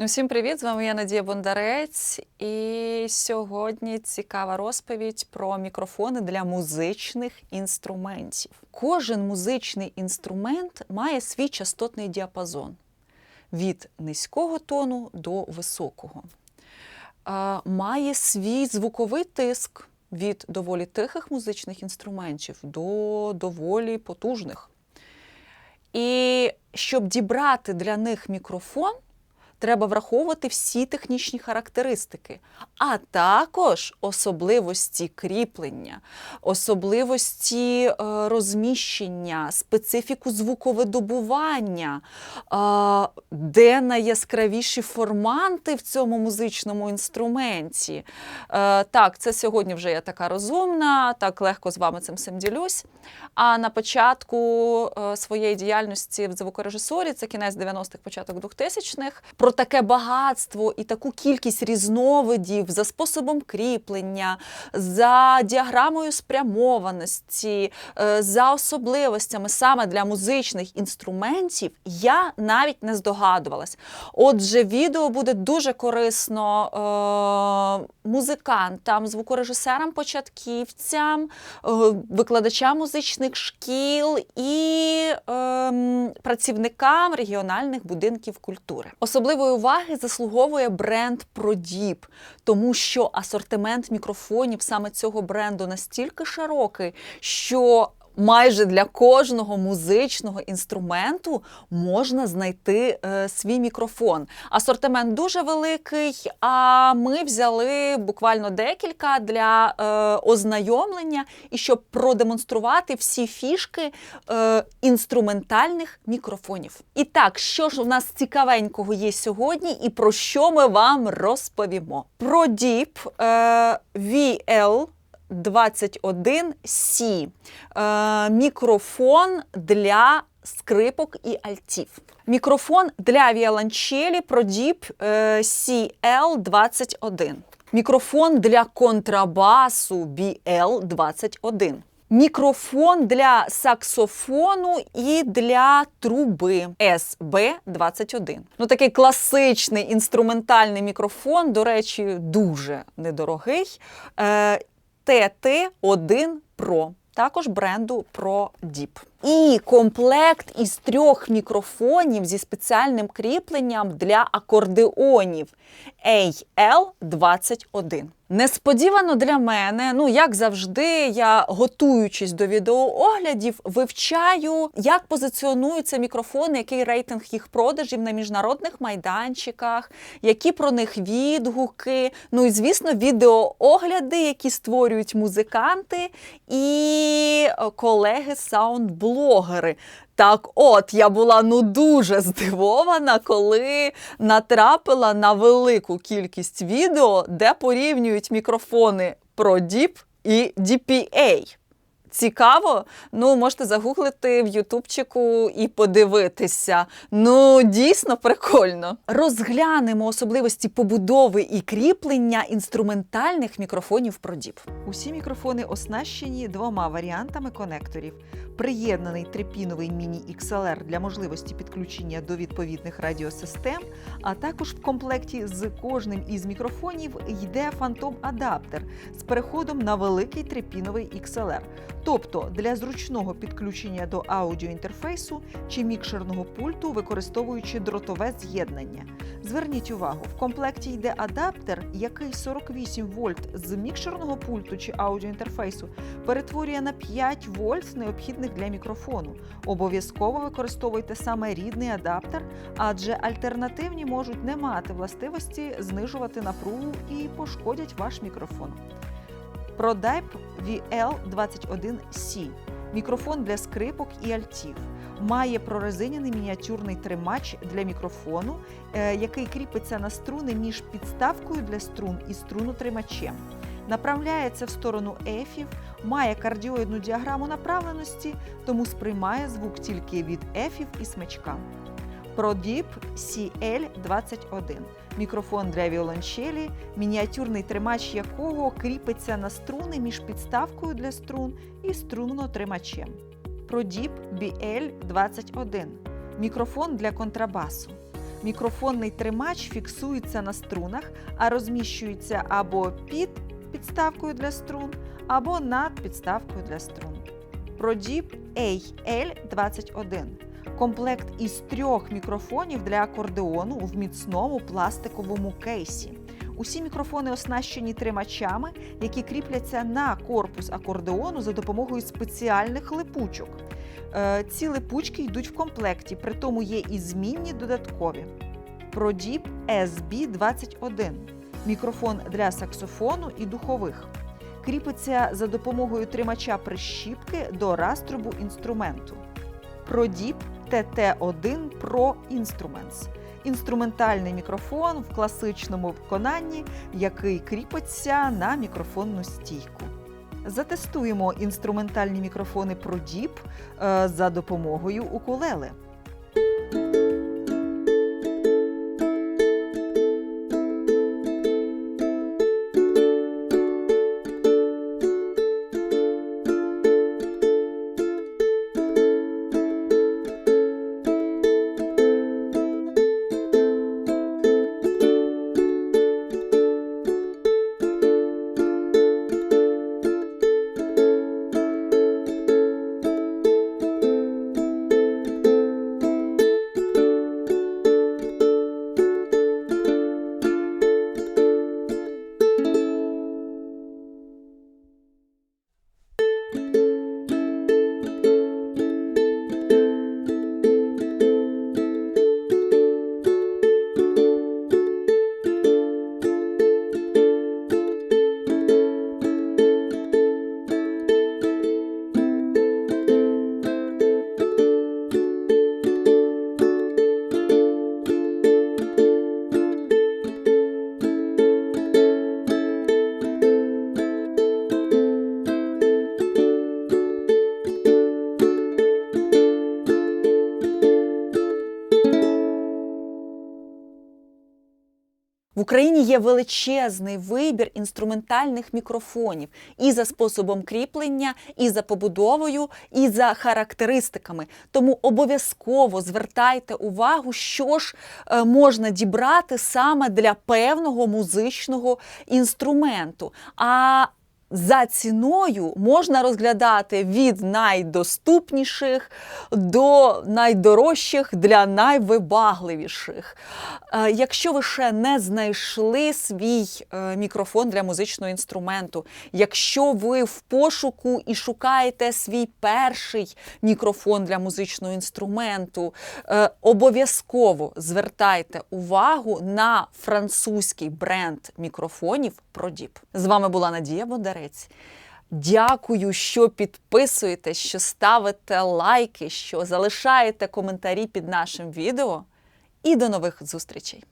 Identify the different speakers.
Speaker 1: Ну, Всім привіт! З вами я Надія Бондарець. І сьогодні цікава розповідь про мікрофони для музичних інструментів. Кожен музичний інструмент має свій частотний діапазон від низького тону до високого. Має свій звуковий тиск від доволі тихих музичних інструментів до доволі потужних. І щоб дібрати для них мікрофон, треба враховувати всі технічні характеристики, а також особливості кріплення, особливості е, розміщення, специфіку звуковидобування, де найяскравіші форманти в цьому музичному інструменті. Е, Так, це сьогодні вже я така розумна, так легко з вами цим всім ділюсь. А на початку е, своєї діяльності в звукорежисурі, це кінець 90-х, початок 2000-х, про таке багатство і таку кількість різновидів за способом кріплення, за діаграмою спрямованості, е, за особливостями саме для музичних інструментів, я навіть не здогадувалась. Отже, відео буде дуже корисно е, музикантам, звукорежисерам, початківцям, е, викладачам музичних шкіл і ем, працівникам регіональних будинків культури. Особливої уваги заслуговує бренд Продіп, тому що асортимент мікрофонів саме цього бренду настільки широкий, що Майже для кожного музичного інструменту можна знайти е, свій мікрофон. Асортимент дуже великий. А ми взяли буквально декілька для е, ознайомлення і щоб продемонструвати всі фішки е, інструментальних мікрофонів. І так, що ж у нас цікавенького є сьогодні, і про що ми вам розповімо? Про Deep е, VL 21C. Е, мікрофон для скрипок і альтів. Мікрофон для віолончелі е, CL21. Мікрофон для контрабасу BL21. Мікрофон для саксофону і для труби SB21. Ну, такий класичний інструментальний мікрофон, до речі, дуже недорогий. Е, TT1 Pro, також бренду ProDeep. І комплект із трьох мікрофонів зі спеціальним кріпленням для акордеонів AL21. Несподівано для мене, ну як завжди, я готуючись до відеооглядів, вивчаю, як позиціонуються мікрофони, який рейтинг їх продажів на міжнародних майданчиках, які про них відгуки. Ну і звісно, відеоогляди, які створюють музиканти і колеги саундблогери. Так, от я була ну дуже здивована, коли натрапила на велику кількість відео, де порівнюють мікрофони ProDeep і DPA. Цікаво, ну можете загуглити в Ютубчику і подивитися. Ну, дійсно прикольно. Розглянемо особливості побудови і кріплення інструментальних мікрофонів ProDeep.
Speaker 2: Усі мікрофони оснащені двома варіантами конекторів. Приєднаний трипіновий міні-XLR для можливості підключення до відповідних радіосистем, а також в комплекті з кожним із мікрофонів йде фантом-адаптер з переходом на великий трипіновий XLR. Тобто для зручного підключення до аудіоінтерфейсу чи мікшерного пульту, використовуючи дротове з'єднання. Зверніть увагу, в комплекті йде адаптер, який 48 вольт з мікшерного пульту чи аудіоінтерфейсу перетворює на 5 вольт необхідних для мікрофону. Обов'язково використовуйте саме рідний адаптер, адже альтернативні можуть не мати властивості знижувати напругу і пошкодять ваш мікрофон. ProDype VL21C мікрофон для скрипок і альтів. Має прорезиняний мініатюрний тримач для мікрофону, е, який кріпиться на струни між підставкою для струн і струнотримачем. Направляється в сторону ефів, має кардіоїдну діаграму направленості, тому сприймає звук тільки від ефів і смичка. ProDeep CL21 мікрофон для віолончелі, мініатюрний тримач якого кріпиться на струни між підставкою для струн і струнно-тримачем. ProDeep BL21 мікрофон для контрабасу. Мікрофонний тримач фіксується на струнах, а розміщується або під підставкою для струн, або над підставкою для струн. ProDip AL21 комплект із трьох мікрофонів для акордеону в міцному пластиковому кейсі. Усі мікрофони оснащені тримачами, які кріпляться на корпус акордеону за допомогою спеціальних липучок. Е, Ці липучки йдуть в комплекті, при тому є і змінні додаткові. ProDip SB21 мікрофон для саксофону і духових. Кріпиться за допомогою тримача прищіпки до раструбу інструменту. ProDip TT1 Pro Instruments інструментальний мікрофон в класичному виконанні, який кріпиться на мікрофонну стійку. Затестуємо інструментальні мікрофони ProDip е, за допомогою укулеле.
Speaker 1: В Україні є величезний вибір інструментальних мікрофонів і за способом кріплення, і за побудовою, і за характеристиками. Тому обов'язково звертайте увагу, що ж е, можна дібрати саме для певного музичного інструменту. А за ціною можна розглядати від найдоступніших до найдорожчих для найвибагливіших. Е, Якщо ви ще не знайшли свій е, мікрофон для музичного інструменту, якщо ви в пошуку і шукаєте свій перший мікрофон для музичного інструменту, е, обов'язково звертайте увагу на французький бренд мікрофонів ProDip. З вами була Надія Бондарець. Дякую, що підписуєте, що ставите лайки, що залишаєте коментарі під нашим відео. І до нових зустрічей!